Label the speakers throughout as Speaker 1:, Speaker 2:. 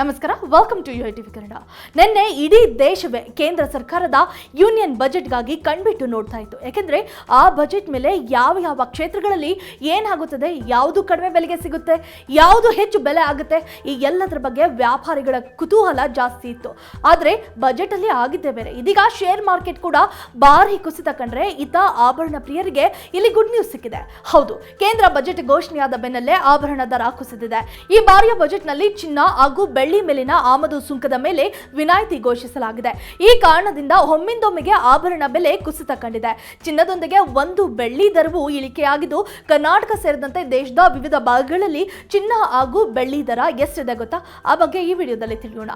Speaker 1: ನಮಸ್ಕಾರ welcome to U I TV Kannada. ನಿನ್ನೆ ಇಡೀ ದೇಶವೇ ಕೇಂದ್ರ ಸರ್ಕಾರದ ಯೂನಿಯನ್ ಬಜೆಟ್ಗಾಗಿ ಕಣ್ಬಿಟ್ಟು ನೋಡ್ತಾ ಇತ್ತು. ಯಾಕೆಂದ್ರೆ ಆ ಬಜೆಟ್ ಮೇಲೆ ಯಾವ ಯಾವ ಕ್ಷೇತ್ರಗಳಲ್ಲಿ ಏನಾಗುತ್ತದೆ, ಯಾವುದು ಕಡಿಮೆ ಬೆಲೆಗೆ ಸಿಗುತ್ತೆ, ಯಾವುದು ಹೆಚ್ಚು ಬೆಲೆ ಆಗುತ್ತೆ, ಈ ಎಲ್ಲದರ ಬಗ್ಗೆ ವ್ಯಾಪಾರಿಗಳ ಕುತೂಹಲ ಜಾಸ್ತಿ ಇತ್ತು. ಆದರೆ ಬಜೆಟ್ ಅಲ್ಲಿ ಆಗಿದ್ದೇ ಬೇರೆ. ಇದೀಗ ಶೇರ್ ಮಾರ್ಕೆಟ್ ಕೂಡ ಭಾರಿ ಕುಸಿತ ಕಂಡ್ರೆ ಇತ ಆಭರಣ ಪ್ರಿಯರಿಗೆ ಇಲ್ಲಿ ಗುಡ್ ನ್ಯೂಸ್ ಸಿಕ್ಕಿದೆ. ಹೌದು, ಕೇಂದ್ರ ಬಜೆಟ್ ಘೋಷಣೆಯಾದ ಬೆನ್ನಲ್ಲೇ ಆಭರಣ ದರ ಕುಸಿದಿದೆ. ಈ ಬಾರಿಯ ಬಜೆಟ್ನಲ್ಲಿ ಚಿನ್ನ ಹಾಗೂ ಬೆಳ್ಳಿ ಮೇಲಿನ ಆಮದು ಸುಂಕದ ಮೇಲೆ ವಿನಾಯಿತಿ ಘೋಷಿಸಲಾಗಿದೆ. ಈ ಕಾರಣದಿಂದ ಒಮ್ಮಿಂದೊಮ್ಮೆಗೆ ಆಭರಣ ಬೆಲೆ ಕುಸಿತ ಕಂಡಿದೆ. ಚಿನ್ನದೊಂದಿಗೆ ಒಂದು ಬೆಳ್ಳಿ ದರವು ಇಳಿಕೆಯಾಗಿದ್ದು, ಕರ್ನಾಟಕ ಸೇರಿದಂತೆ ದೇಶದ ವಿವಿಧ ಭಾಗಗಳಲ್ಲಿ ಚಿನ್ನ ಹಾಗೂ ಬೆಳ್ಳಿ ದರ ಎಷ್ಟಿದೆ ಗೊತ್ತಾ? ಆ ಬಗ್ಗೆ ಈ ವಿಡಿಯೋದಲ್ಲಿ ತಿಳಿಯೋಣ.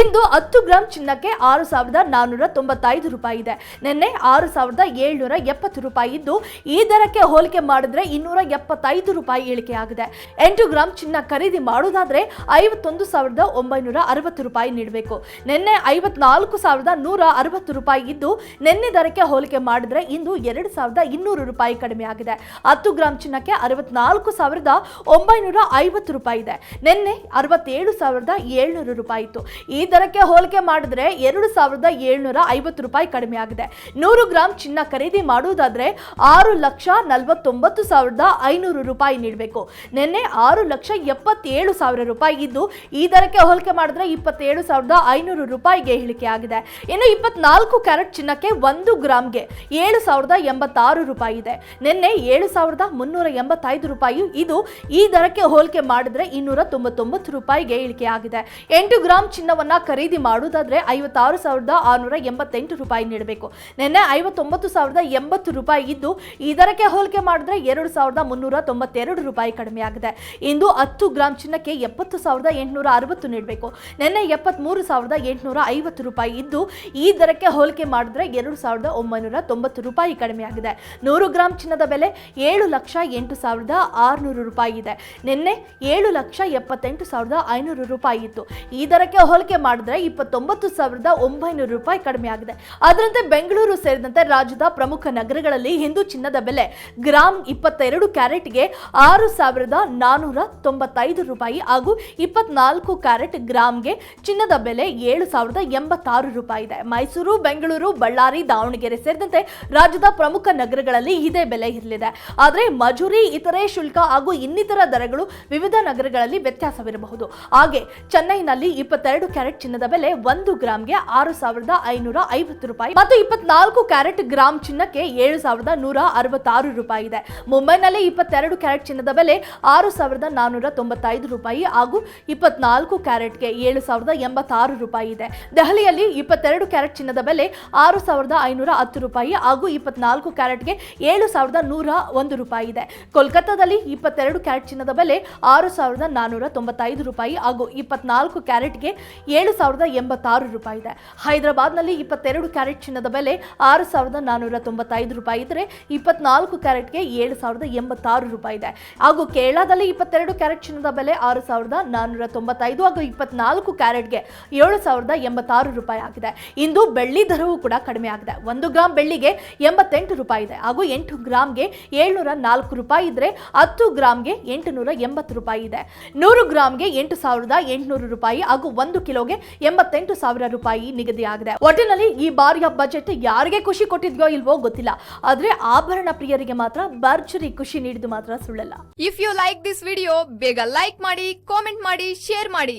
Speaker 1: ಇಂದು ಹತ್ತು ಗ್ರಾಂ ಚಿನ್ನಕ್ಕೆ ಆರು ಸಾವಿರದ ನಾನ್ನೂರ ತೊಂಬತ್ತೈದು ರೂಪಾಯಿ ಇದೆ. ನಿನ್ನೆ ಆರು ಸಾವಿರದ ಏಳ್ನೂರ ಎಪ್ಪತ್ತು ರೂಪಾಯಿ ಇದ್ದು, ಈ ದರಕ್ಕೆ ಹೋಲಿಕೆ ಮಾಡಿದ್ರೆ ಇನ್ನೂರ ಎಪ್ಪತ್ತೈದು ರೂಪಾಯಿ ಇಳಿಕೆಯಾಗಿದೆ. ಎಂಟು ಗ್ರಾಂ ಚಿನ್ನ ಖರೀದಿ ಮಾಡುವುದಾದ್ರೆ ಐವತ್ತೊಂದು ಸಾವಿರದ ಒಂಬೈನೂರ ಅರವತ್ತು ರೂಪಾಯಿ ನೀಡಬೇಕು. ನಿನ್ನೆ ಐವತ್ನಾಲ್ಕು ಸಾವಿರದ ನೂರ ಅರವತ್ತು ರೂಪಾಯಿ ಇದ್ದು, ನಿನ್ನೆ ದರಕ್ಕೆ ಹೋಲಿಕೆ ಮಾಡಿದ್ರೆ ಇಂದು ಎರಡು ಸಾವಿರದ ಇನ್ನೂರು ರೂಪಾಯಿ ಕಡಿಮೆ ಆಗಿದೆ. ಹತ್ತು ಗ್ರಾಮ್ ಚಿನ್ನಕ್ಕೆ ಅರವತ್ನಾಲ್ಕು ಸಾವಿರದ ಒಂಬೈನೂರ ಐವತ್ತು ರೂಪಾಯಿ ಇದೆ. ನಿನ್ನೆ ಅರವತ್ತೇಳು ಸಾವಿರದ ಏಳ್ನೂರು ರೂಪಾಯಿ ಇತ್ತು. ಈ ದರಕ್ಕೆ ಹೋಲಿಕೆ ಮಾಡಿದ್ರೆ ಎರಡು ಸಾವಿರದ ಏಳ್ನೂರ ಐವತ್ತು ರೂಪಾಯಿ ಕಡಿಮೆ ಆಗಿದೆ. ನೂರು ಗ್ರಾಮ್ ಚಿನ್ನ ಖರೀದಿ ಮಾಡುವುದಾದ್ರೆ ಆರು ಲಕ್ಷ ನಲವತ್ತೊಂಬತ್ತು ಸಾವಿರದ ಐನೂರು ರೂಪಾಯಿ ನೀಡಬೇಕು. ನಿನ್ನೆ ಆರು ಲಕ್ಷ ಎಪ್ಪತ್ತೇಳು ಸಾವಿರ ರೂಪಾಯಿ ಇದ್ದು, ಈ ದರಕ್ಕೆ ಹೋಲಿಕೆ ಮಾಡಿದ್ರೆ ಇಪ್ಪತ್ತೇಳು ಸಾವಿರದ ಐನೂರು ರೂಪಾಯಿಗೆ ಇಳಿಕೆ ಆಗಿದೆ. ಇನ್ನು ಇಪ್ಪತ್ನಾಲ್ಕು ಕ್ಯಾರೆಟ್ ಚಿನ್ನಕ್ಕೆ ಒಂದು ಗ್ರಾಮ್ಗೆ ಏಳು ಸಾವಿರದ ಎಂಬತ್ತಾರು ರೂಪಾಯಿ ಇದೆ. ನಿನ್ನೆ ಏಳು ಸಾವಿರದ ಮುನ್ನೂರ ಎಂಬತ್ತೈದು ರೂಪಾಯಿ ಇದು ಈ ದರಕ್ಕೆ ಹೋಲಿಕೆ ಮಾಡಿದ್ರೆ ಇನ್ನೂರ ತೊಂಬತ್ತೊಂಬತ್ತು ರೂಪಾಯಿಗೆ ಇಳಿಕೆ ಆಗಿದೆ. ಎಂಟು ಗ್ರಾಮ್ ಚಿನ್ನವನ್ನ ಖರೀದಿ ಮಾಡುವುದಾದ್ರೆ ಐವತ್ತಾರು ಸಾವಿರದ ಆರುನೂರ ಎಂಬತ್ತೆಂಟು ರೂಪಾಯಿ ನೀಡಬೇಕು. ನಿನ್ನೆ ಐವತ್ತೊಂಬತ್ತು ಸಾವಿರದ ಎಂಬತ್ತು ರೂಪಾಯಿ ಇದ್ದು ಈ ದರಕ್ಕೆ ಹೋಲಿಕೆ ಮಾಡಿದ್ರೆ ಎರಡು ಸಾವಿರದ ಮುನ್ನೂರ ತೊಂಬತ್ತೆರಡು ರೂಪಾಯಿ ಕಡಿಮೆ ಆಗಿದೆ. ಇಂದು ಹತ್ತು ಗ್ರಾಮ್ ಚಿನ್ನಕ್ಕೆ ಎಪ್ಪತ್ತು ಸಾವಿರದ ಎಂಟುನೂರ ಅರವತ್ತು ನೀಡಬೇಕು. ನಿನ್ನೆ ಎಪ್ಪತ್ತ್ಮೂರು ಸಾವಿರದ ಎಂಟುನೂರ ಐವತ್ತು ರೂಪಾಯಿ ಇದ್ದು, ಈ ದರಕ್ಕೆ ಹೋಲಿಕೆ ಮಾಡಿದ್ರೆ ಎರಡು ಸಾವಿರದ ಒಂಬೈನೂರ ತೊಂಬತ್ತು ರೂಪಾಯಿ ಕಡಿಮೆಯಾಗಿದೆ ನೂರು ಗ್ರಾಂ ಚಿನ್ನದ ಬೆಲೆ ಏಳು ಲಕ್ಷ ಎಂಟು ಸಾವಿರದ ಆರುನೂರು ರೂಪಾಯಿ ಇದೆ. ನಿನ್ನೆ ಏಳು ಲಕ್ಷ ಎಪ್ಪತ್ತೆಂಟು ಸಾವಿರದ ಐನೂರು ರೂಪಾಯಿ ಇತ್ತು. ಈ ದರಕ್ಕೆ ಹೋಲಿಕೆ ಮಾಡಿದ್ರೆ ಇಪ್ಪತ್ತೊಂಬತ್ತು ಸಾವಿರದ ಒಂಬೈನೂರು ರೂಪಾಯಿ ಕಡಿಮೆಯಾಗಿದೆ ಅದರಂತೆ ಬೆಂಗಳೂರು ಸೇರಿದಂತೆ ರಾಜ್ಯದ ಪ್ರಮುಖ ನಗರಗಳಲ್ಲಿ ಹಿಂದೂ ಚಿನ್ನದ ಬೆಲೆ ಗ್ರಾಮ್ ಇಪ್ಪತ್ತೆರಡು ಕ್ಯಾರೆಟ್ಗೆ ಆರು ಸಾವಿರದ ನಾನೂರ ತೊಂಬತ್ತೈದು ರೂಪಾಯಿ ಹಾಗೂ ಇಪ್ಪತ್ನಾಲ್ಕು ಕ್ಯಾರೆಟ್ ಗ್ರಾಮ್ಗೆ ಚಿನ್ನದ ಬೆಲೆ ಏಳು ಸಾವಿರದ ಎಂಬತ್ತಾರು ರೂಪಾಯಿ ಇದೆ. ಮೈಸೂರು, ಬೆಂಗಳೂರು, ಬಳ್ಳಾರಿ, ದಾವಣಗೆರೆ ಸೇರಿದಂತೆ ರಾಜ್ಯದ ಪ್ರಮುಖ ನಗರಗಳಲ್ಲಿ ಇದೇ ಬೆಲೆ ಇರಲಿದೆ. ಆದರೆ ಮಜೂರಿ, ಇತರೆ ಶುಲ್ಕ ಹಾಗೂ ಇನ್ನಿತರ ದರಗಳು ವಿವಿಧ ನಗರಗಳಲ್ಲಿ ವ್ಯತ್ಯಾಸವಿರಬಹುದು. ಹಾಗೆ ಚೆನ್ನೈನಲ್ಲಿ ಇಪ್ಪತ್ತೆರಡು ಕ್ಯಾರೆಟ್ ಚಿನ್ನದ ಬೆಲೆ ಒಂದು ಗ್ರಾಮ್ಗೆ ಆರು ಸಾವಿರದ ಐನೂರ ಐವತ್ತು ರೂಪಾಯಿ ಮತ್ತು ಇಪ್ಪತ್ನಾಲ್ಕು ಕ್ಯಾರೆಟ್ ಗ್ರಾಮ್ ಚಿನ್ನಕ್ಕೆ ಏಳು ಸಾವಿರದ ನೂರ ಅರವತ್ತಾರು ರೂಪಾಯಿ ಇದೆ. ಮುಂಬೈನಲ್ಲಿ ಇಪ್ಪತ್ತೆರಡು ಕ್ಯಾರೆಟ್ ಚಿನ್ನದ ಬೆಲೆ ಆರು ಸಾವಿರದ ನಾನೂರ ತೊಂಬತ್ತೈದು ರೂಪಾಯಿ ಹಾಗೂ ಇಪ್ಪತ್ನಾಲ್ಕು ಕ್ಯಾರೆಟ್ಗೆ ಏಳು ಸಾವಿರದ ಎಂಬತ್ತಾರು ರೂಪಾಯಿ ಇದೆ. ದೆಹಲಿಯಲ್ಲಿ ಇಪ್ಪತ್ತೆರಡು ಕ್ಯಾರೆಟ್ ಚಿನ್ನದ ಬೆಲೆ ಆರು ಸಾವಿರದ ಐನೂರ ಹತ್ತು ರೂಪಾಯಿ ಹಾಗೂ ಇಪ್ಪತ್ನಾಲ್ಕು ಕ್ಯಾರೆಟ್ಗೆ ಏಳು ಸಾವಿರದ ನೂರ ಒಂದು ರೂಪಾಯಿ ಇದೆ. ಕೋಲ್ಕತ್ತಾದಲ್ಲಿ ಇಪ್ಪತ್ತೆರಡು ಕ್ಯಾರೆಟ್ ಚಿನ್ನದ ಬೆಲೆ ಆರು ಸಾವಿರದ ನಾನೂರ ತೊಂಬತ್ತೈದು ರೂಪಾಯಿ ಹಾಗೂ ಇಪ್ಪತ್ನಾಲ್ಕು ಕ್ಯಾರೆಟ್ಗೆ ಏಳು ಸಾವಿರದ ಎಂಬತ್ತಾರು ರೂಪಾಯಿ ಇದೆ. ಹೈದರಾಬಾದ್ನಲ್ಲಿ ಇಪ್ಪತ್ತೆರಡು ಕ್ಯಾರೆಟ್ ಚಿನ್ನದ ಬೆಲೆ ಆರು ಸಾವಿರದ ನಾನೂರ ತೊಂಬತ್ತೈದು ರೂಪಾಯಿ ಇದ್ದರೆ ಇಪ್ಪತ್ನಾಲ್ಕು ಕ್ಯಾರೆಟ್ಗೆ ಏಳು ಸಾವಿರದ ಎಂಬತ್ತಾರು ರೂಪಾಯಿ ಇದೆ. ಹಾಗೂ ಕೇರಳದಲ್ಲಿ ಇಪ್ಪತ್ತೆರಡು ಕ್ಯಾರೆಟ್ ಚಿನ್ನದ ಬೆಲೆ ಆರು ಸಾವಿರದ ನಾನ್ನೂರ ತೊಂಬತ್ತೈದು ಹಾಗೂ ಇಪ್ಪತ್ನಾಲ್ಕು ಕ್ಯಾರೆಟ್ಗೆ ಏಳು ಸಾವಿರದ ಎಂಬತ್ತಾರು ರೂಪಾಯಿ ಆಗಿದೆ. ಇಂದು ಬೆಳ್ಳಿ ದರವೂ ಕೂಡ ಕಡಿಮೆ ಆಗಿದೆ. ಒಂದು ಗ್ರಾಮ್ ಬೆಳ್ಳಿಗೆ ಎಂಬತ್ತೆಂಟು ರೂಪಾಯಿ ಇದೆ. ಹಾಗೂ ಎಂಟು ಗ್ರಾಮ್ಗೆ ಏಳ್ನೂರ ನಾಲ್ಕು ರೂಪಾಯಿ ಇದ್ರೆ ಹತ್ತು ಗ್ರಾಮ್ಗೆ ಎಂಟುನೂರ ಎಂಬತ್ತು ರೂಪಾಯಿ ಇದೆ. ನೂರು ಗ್ರಾಮ್ಗೆ ಎಂಟು ಸಾವಿರದ ಎಂಟುನೂರು ರೂಪಾಯಿ ಹಾಗೂ ಒಂದು ಕಿಲೋಗೆ ಎಂಬತ್ತೆಂಟು ಸಾವಿರ ರೂಪಾಯಿ ನಿಗದಿಯಾಗಿದೆ. ಒಟ್ಟಿನಲ್ಲಿ ಈ ಬಾರಿಯ ಬಜೆಟ್ ಯಾರಿಗೆ ಖುಷಿ ಕೊಟ್ಟಿದ್ಯೋ ಇಲ್ವೋ ಗೊತ್ತಿಲ್ಲ. ಆದ್ರೆ ಆಭರಣ ಪ್ರಿಯರಿಗೆ ಮಾತ್ರ ಭರ್ಜರಿ ಖುಷಿ ನೀಡಿದ್ದು ಮಾತ್ರ ಸುಳ್ಳಲ್ಲ.
Speaker 2: If you like this video ಬೇಗ ಲೈಕ್ ಮಾಡಿ ಕಾಮೆಂಟ್ ಮಾಡಿ ಶೇರ್ ಮಾಡಿ.